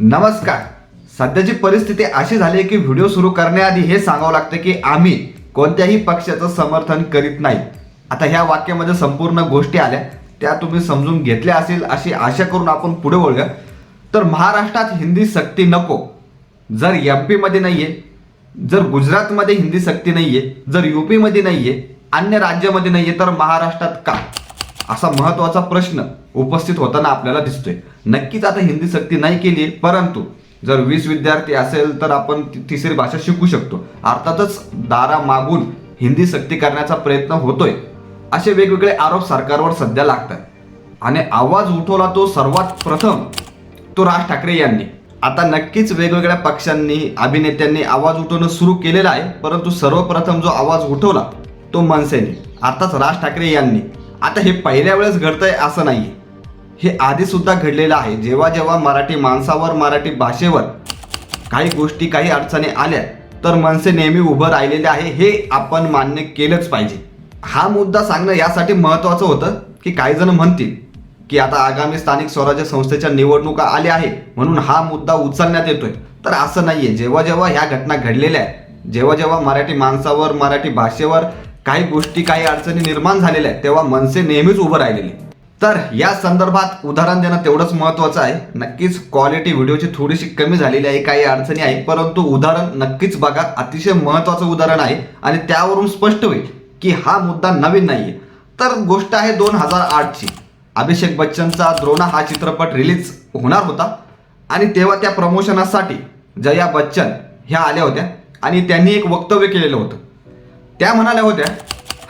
नमस्कार. सध्याची परिस्थिती अशी झाली आहे की व्हिडिओ सुरू करण्याआधी हे सांगावं लागतं की आम्ही कोणत्याही पक्षाचं समर्थन करीत नाही. आता ह्या वाक्यामध्ये संपूर्ण गोष्टी आल्या. त्या तुम्ही समजून घेतल्या असेल अशी आशा करून आपण पुढे वळूया. तर महाराष्ट्रात हिंदी सक्ती नको. जर एम पीमध्ये नाही आहे जर गुजरातमध्ये हिंदी सक्ती नाही आहे जर यू पीमध्ये नाही आहे अन्य राज्यामध्ये नाही आहे तर महाराष्ट्रात का? असा महत्त्वाचा प्रश्न उपस्थित होताना आपल्याला दिसतोय. नक्कीच आता हिंदी सक्ती नाही केली आहे परंतु जर वीस विद्यार्थी असेल तर आपण तिसरी भाषा शिकू शकतो. अर्थातच दारा मागून हिंदी सक्ती करण्याचा प्रयत्न होतोय. असे वेगवेगळे आरोप सरकारवर सध्या लागतात. आणि आवाज उठवला तो सर्वात प्रथम तो राज ठाकरे यांनी. आता नक्कीच वेगवेगळ्या पक्षांनी अभिनेत्यांनी आवाज उठवणं सुरू केलेलं आहे परंतु सर्वप्रथम जो आवाज उठवला तो मनसेने. अर्थात राज ठाकरे यांनी. आता हे पहिल्या वेळेस घडतंय असं नाहीये. हे आधीसुद्धा घडलेलं आहे. जेव्हा जेव्हा मराठी माणसावर मराठी भाषेवर काही गोष्टी काही अडचणी आल्या तर मनसे नेहमी उभं राहिलेले आहे. हे आपण मान्य केलंच पाहिजे. हा मुद्दा सांगणं यासाठी महत्त्वाचं होतं की काही जण म्हणतील की आता आगामी स्थानिक स्वराज्य संस्थेच्या निवडणुका आल्या आहे म्हणून हा मुद्दा उचलण्यात येतोय. तर असं नाही आहे जेव्हा जेव्हा ह्या घटना घडलेल्या आहेत जेव्हा जेव्हा मराठी माणसावर मराठी भाषेवर काही गोष्टी काही अडचणी निर्माण झालेल्या आहेत तेव्हा मनसे नेहमीच उभं राहिलेले तर या संदर्भात उदाहरण देणं तेवढंच महत्वाचं आहे. नक्कीच क्वालिटी व्हिडिओची थोडीशी कमी झालेली आहे काही अडचणी आहे परंतु उदाहरण नक्कीच बघा अतिशय महत्वाचं उदाहरण आहे आणि त्यावरून स्पष्ट होईल की हा मुद्दा नवीन नाहीये. तर गोष्ट आहे दोन हजार आठची. अभिषेक बच्चनचा द्रोणा हा चित्रपट रिलीज होणार होता आणि तेव्हा त्या प्रमोशनासाठी जया बच्चन ह्या आल्या होत्या आणि त्यांनी एक वक्तव्य केलेलं होतं. त्या म्हणाल्या होत्या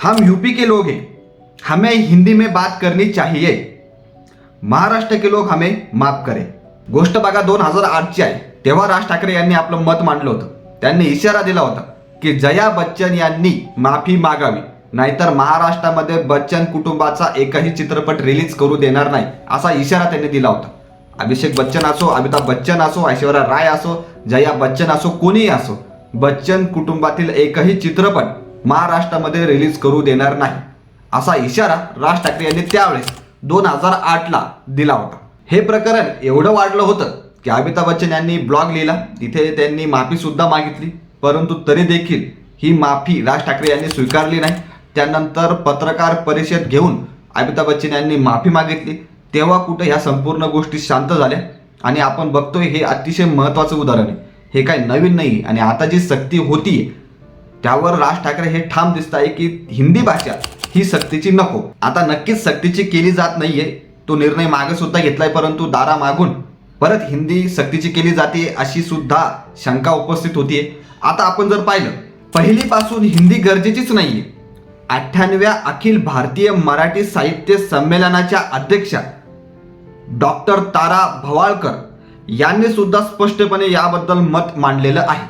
हम यूपी के लोग हैं हमें हिंदी में बात करनी चाहिए। महाराष्ट्र के लोग हमें माफ करे। गोष्ट बघा दोन हजार आठची आहे. तेव्हा राज ठाकरे यांनी आपलं मत मांडलं होतं. त्यांनी इशारा दिला होता की जया बच्चन यांनी माफी मागावी नाहीतर महाराष्ट्रामध्ये बच्चन कुटुंबाचा एकही चित्रपट रिलीज करू देणार नाही असा इशारा त्यांनी दिला होता. अभिषेक बच्चन असो अमिताभ बच्चन असो ऐश्वर्या राय असो जया बच्चन असो कोणीही असो बच्चन कुटुंबातील एकही चित्रपट महाराष्ट्रामध्ये रिलीज करू देणार नाही. असा इशारा राज ठाकरे यांनी त्यावेळेस दोन हजार आठला दिला होता. हे प्रकरण एवढं वाढलं होतं की अमिताभ बच्चन यांनी ब्लॉग लिहिला. तिथे त्यांनी माफीसुद्धा मागितली. परंतु तरी देखील ही माफी राज ठाकरे यांनी स्वीकारली नाही. त्यानंतर पत्रकार परिषद घेऊन अमिताभ बच्चन यांनी माफी मागितली. तेव्हा कुठं ह्या संपूर्ण गोष्टी शांत झाल्या. आणि आपण बघतोय हे अतिशय महत्त्वाचं उदाहरण आहे. हे काही नवीन नाही आणि आता जी सक्ती होती त्यावर राज ठाकरे हे ठाम दिसत आहे की हिंदी भाषा ही सक्तीची नको. आता नक्कीच सक्तीची केली जात नाहीये. तो निर्णय मागे सुद्धा घेतलाय परंतु दारा मागून. परत हिंदी सक्तीची केली जाते अशी सुद्धा शंका उपस्थित होतीये. आता आपण जर पाहिलं पहिलीपासून हिंदी गरजेचीच नाहीये. अठ्ठ्याण्णव्या अखिल भारतीय मराठी साहित्य संमेलनाच्या अध्यक्षा डॉक्टर तारा भवाळकर यांनी सुद्धा स्पष्टपणे याबद्दल मत मांडलेलं आहे.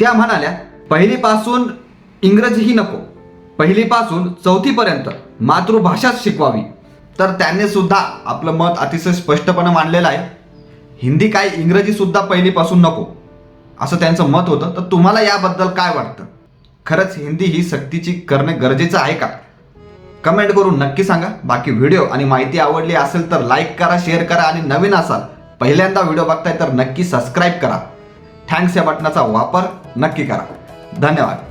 त्या म्हणाल्या पहिलीपासून इंग्रजीही नको. पहिलीपासून चौथीपर्यंत मातृभाषाच शिकवावी. तर त्यांनी सुद्धा आपलं मत अतिशय स्पष्टपणे मांडलेलं आहे. हिंदी काय इंग्रजीसुद्धा पहिलीपासून नको असं त्यांचं मत होतं. तर तुम्हाला याबद्दल काय वाटतं? खरंच हिंदी ही सक्तीची करणे गरजेचं आहे का? कमेंट करून नक्की सांगा. बाकी व्हिडिओ आणि माहिती आवडली असेल तर लाईक करा शेअर करा आणि नवीन असाल पहिल्यांदा व्हिडिओ बघताय तर नक्की सबस्क्राईब करा. थँक्स या बटनाचा वापर नक्की करा. धन्यवाद.